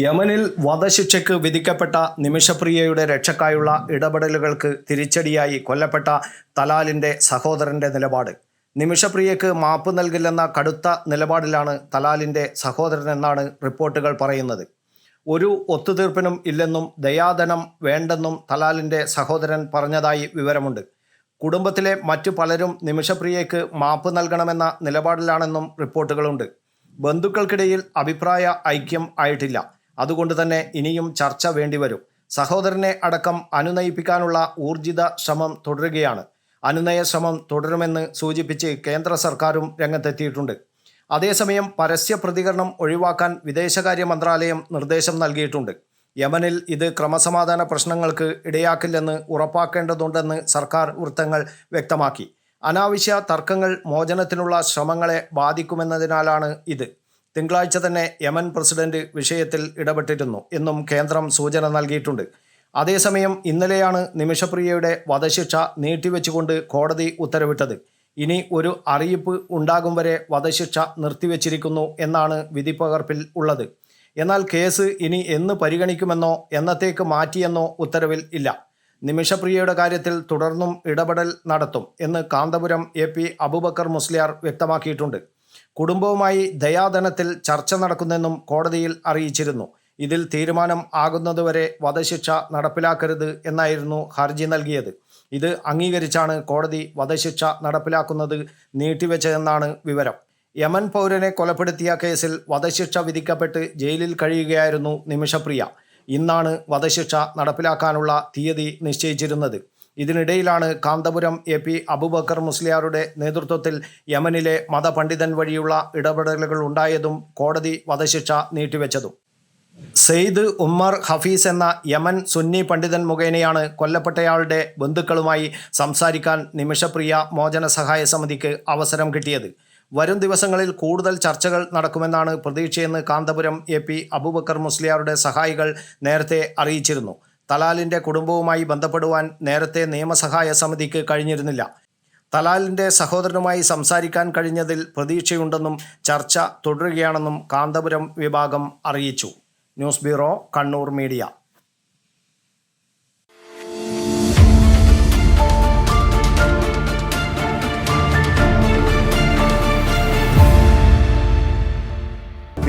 യമനിൽ വധശിക്ഷയ്ക്ക് വിധിക്കപ്പെട്ട നിമിഷപ്രിയയുടെ രക്ഷക്കായുള്ള ഇടപെടലുകൾക്ക് തിരിച്ചടിയായി കൊല്ലപ്പെട്ട തലാലിന്റെ സഹോദരന്റെ നിലപാട്. നിമിഷപ്രിയയ്ക്ക് മാപ്പ് നൽകില്ലെന്ന കടുത്ത നിലപാടിലാണ് തലാലിന്റെ സഹോദരനെന്നാണ് റിപ്പോർട്ടുകൾ പറയുന്നത്. ഒരു ഒത്തുതീർപ്പിനും ഇല്ലെന്നും ദയാധനം വേണ്ടെന്നും തലാലിന്റെ സഹോദരൻ പറഞ്ഞതായി വിവരമുണ്ട്. കുടുംബത്തിലെ മറ്റു പലരും നിമിഷപ്രിയയ്ക്ക് മാപ്പ് നൽകണമെന്ന നിലപാടിലാണെന്നും റിപ്പോർട്ടുകളുണ്ട്. ബന്ധുക്കൾക്കിടയിൽ അഭിപ്രായ ഐക്യം ആയിട്ടില്ല. അതുകൊണ്ട് തന്നെ ഇനിയും ചർച്ച വേണ്ടിവരും. സഹോദരനെ അടക്കം അനുനയിപ്പിക്കാനുള്ള ഊർജിത ശ്രമം തുടരുകയാണ്. അനുനയ ശ്രമം തുടരുമെന്ന് സൂചിപ്പിച്ച് കേന്ദ്ര സർക്കാരും രംഗത്തെത്തിയിട്ടുണ്ട്. അതേസമയം പരസ്യ പ്രതികരണം ഒഴിവാക്കാൻ വിദേശകാര്യ മന്ത്രാലയം നിർദ്ദേശം നൽകിയിട്ടുണ്ട്. യമനിൽ ഇത് ക്രമസമാധാന പ്രശ്നങ്ങൾക്ക് ഇടയാക്കില്ലെന്ന് ഉറപ്പാക്കേണ്ടതുണ്ടെന്ന് സർക്കാർ വൃത്തങ്ങൾ വ്യക്തമാക്കി. അനാവശ്യ തർക്കങ്ങൾ മോചനത്തിനുള്ള ശ്രമങ്ങളെ ബാധിക്കുമെന്നതിനാലാണ് ഇത്. തിങ്കളാഴ്ച തന്നെ യമൻ പ്രസിഡന്റ് വിഷയത്തിൽ ഇടപെട്ടിരുന്നു എന്നും കേന്ദ്രം സൂചന നൽകിയിട്ടുണ്ട്. അതേസമയം ഇന്നലെയാണ് നിമിഷപ്രിയയുടെ വധശിക്ഷ നീട്ടിവെച്ചുകൊണ്ട് കോടതി ഉത്തരവിട്ടത്. ഇനി ഒരു അറിയിപ്പ് ഉണ്ടാകും വരെ വധശിക്ഷ നിർത്തിവെച്ചിരിക്കുന്നു എന്നാണ് വിധിപ്പകർപ്പിൽ ഉള്ളത്. എന്നാൽ കേസ് ഇനി എന്ന് പരിഗണിക്കുമെന്നോ എന്നത്തേക്ക് മാറ്റിയെന്നോ ഉത്തരവിൽ ഇല്ല. നിമിഷപ്രിയയുടെ കാര്യത്തിൽ തുടർന്നും ഇടപെടൽ നടത്തും എന്ന് കാന്തപുരം എ പി അബുബക്കർ മുസ്ലിയാർ വ്യക്തമാക്കിയിട്ടുണ്ട്. കുടുംബവുമായി ദയാധനത്തിൽ ചർച്ച നടക്കുന്നെന്നും കോടതിയിൽ അറിയിച്ചിരുന്നു. ഇതിൽ തീരുമാനം ആകുന്നതുവരെ വധശിക്ഷ നടപ്പിലാക്കരുത് എന്നായിരുന്നു ഹർജി നൽകിയത്. ഇത് അംഗീകരിച്ചാണ് കോടതി വധശിക്ഷ നടപ്പിലാക്കുന്നത് നീട്ടിവെച്ചതെന്നാണ് വിവരം. യമൻ പൗരനെ കൊലപ്പെടുത്തിയ കേസിൽ വധശിക്ഷ വിധിക്കപ്പെട്ട് ജയിലിൽ കഴിയുകയായിരുന്നു നിമിഷപ്രിയ. ഇന്നാണ് വധശിക്ഷ നടപ്പിലാക്കാനുള്ള തീയതി നിശ്ചയിച്ചിരുന്നത്. ഇതിനിടയിലാണ് കാന്തപുരം എ പി അബുബക്കർ മുസ്ലിയാരുടെ നേതൃത്വത്തിൽ യമനിലെ മതപണ്ഡിതൻ വഴിയുള്ള ഇടപെടലുകൾ ഉണ്ടായതും കോടതി വധശിക്ഷ നീട്ടിവെച്ചതും. സെയ്ദ് ഉമ്മർ ഹഫീസ് എന്ന യമൻ സുന്നി പണ്ഡിതൻ മുഖേനയാണ് കൊല്ലപ്പെട്ടയാളുടെ ബന്ധുക്കളുമായി സംസാരിക്കാൻ നിമിഷപ്രിയ മോചന സഹായ സമിതിക്ക് അവസരം കിട്ടിയത്. വരും ദിവസങ്ങളിൽ കൂടുതൽ ചർച്ചകൾ നടക്കുമെന്നാണ് പ്രതീക്ഷയെന്ന് കാന്തപുരം എ പി അബൂബക്കർ മുസ്ലിയാരുടെ സഹായികൾ നേരത്തെ അറിയിച്ചിരുന്നു. തലാലിന്റെ കുടുംബവുമായി ബന്ധപ്പെടുവാൻ നേരത്തെ നിയമസഹായ സമിതിക്ക് കഴിഞ്ഞിരുന്നില്ല. തലാലിന്റെ സഹോദരനുമായി സംസാരിക്കാൻ കഴിഞ്ഞതിൽ പ്രതീക്ഷയുണ്ടെന്നും ചർച്ച തുടരുകയാണെന്നും കാന്തപുരം വിഭാഗം അറിയിച്ചു. News bureau Kannur media.